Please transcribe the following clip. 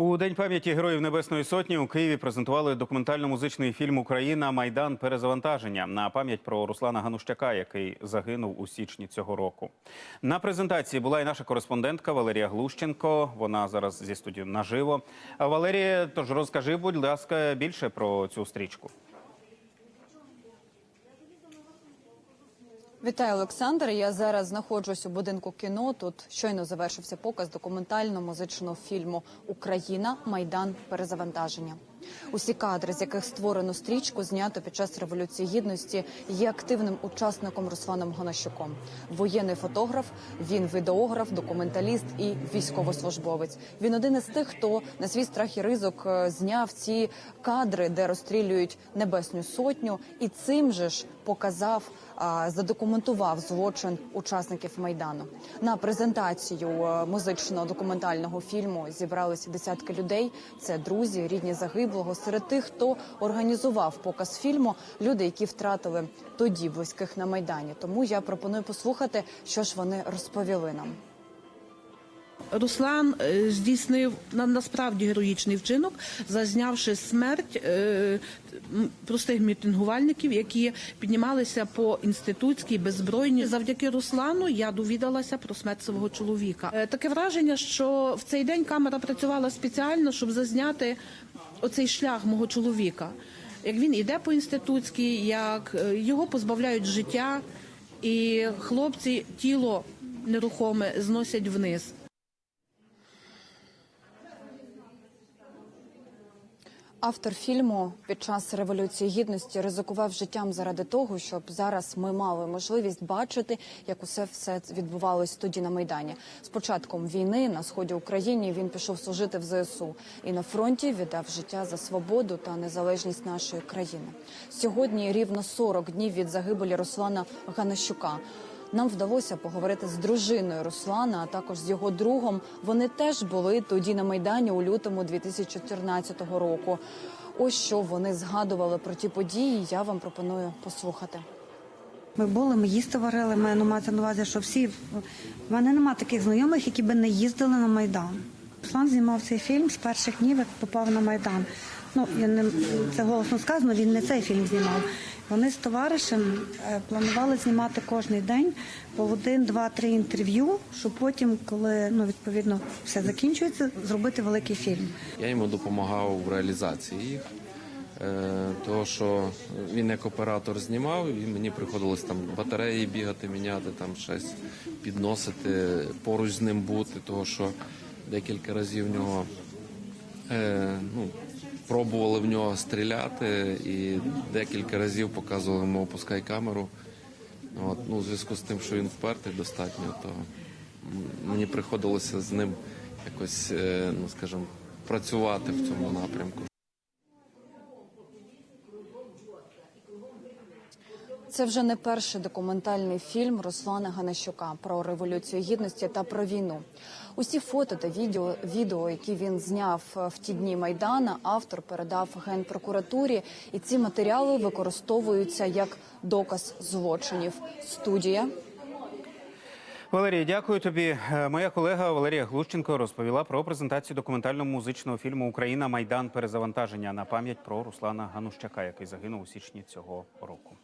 У день пам'яті героїв Небесної Сотні у Києві презентували документально-музичний фільм Україна Майдан перезавантаження на пам'ять про Руслана Ганущака, який загинув у січні цього року. На презентації була і наша кореспондентка Валерія Глущенко. Вона зараз зі студією наживо. Валерія, тож розкажи, будь ласка, більше про цю стрічку. Вітаю, Олександр. Я зараз знаходжусь у будинку кіно. Тут щойно завершився показ документально-музичного фільму Україна Майдан перезавантаження. Усі кадри, з яких створено стрічку, знято під час революції гідності, є активним учасником Русланом Гонощуком. Воєнний фотограф, він відеограф, документаліст і військовослужбовець. Він один із тих, хто на свій страх і ризик е, зняв ці кадри, де розстрілюють небесну сотню, і цим же ж показав, задокументував злочин учасників майдану. На презентацію е, музичного документального фільму зібралися десятки людей. Це друзі, рідні загиблого. Серед тих, хто організував показ фільму, люди, які втратили тоді близьких на майдані. Тому я пропоную послухати, що ж вони розповіли нам. Руслан е, здійснив на, насправді героїчний вчинок, зазнявши смерть е, простих мітингувальників, які піднімалися по інститутській беззбройні. Завдяки Руслану я довідалася про смерть свого чоловіка. Е, таке враження, що в цей день камера працювала спеціально, щоб зазняти оцей шлях мого чоловіка. Як він іде по інститутській, як е, його позбавляють життя, і хлопці тіло нерухоме зносять вниз. Автор фільму під час революції гідності ризикував життям заради того, щоб зараз ми мали можливість бачити, як усе все відбувалось тоді на майдані. З початком війни на сході України він пішов служити в ЗСУ і на фронті віддав життя за свободу та незалежність нашої країни. Сьогодні рівно 40 днів від загибелі Руслана Ганащука. Нам вдалося поговорити з дружиною Руслана, а також з його другом. Вони теж були тоді на майдані у лютому 2014 року. Ось що вони згадували про ті події. Я вам пропоную послухати. Ми були, ми їсти варили. Ми ну, мається на увазі, що всі в мене немає таких знайомих, які би не їздили на майдан. Руслан знімав цей фільм з перших днів, як попав на майдан. Ну не це голосно сказано. Він не цей фільм знімав. Вони з товаришем е, планували знімати кожен день по один, два, три інтерв'ю, щоб потім, коли ну відповідно все закінчується, зробити великий фільм. Я йому допомагав в реалізації їх. Е, Того, що він як оператор знімав, і мені приходилось там батареї бігати, міняти, там щось підносити, поруч з ним бути, того що декілька разів в нього ну, пробували в нього стріляти, і декілька разів показували йому опускай камеру. От, ну, у зв'язку з тим, що він впертий достатньо, то мені приходилося з ним якось, е, ну скажімо, працювати в цьому напрямку. Це вже не перший документальний фільм Руслана Ганащука про революцію гідності та про війну. Усі фото та відео, відео, які він зняв в ті дні майдана, автор передав генпрокуратурі, і ці матеріали використовуються як доказ злочинів. Студія Валерія, дякую тобі. Е, Моя колега Валерія Глущенко розповіла про презентацію документально-музичного фільму Україна Майдан перезавантаження на пам'ять про Руслана Ганущака, який загинув у січні цього року.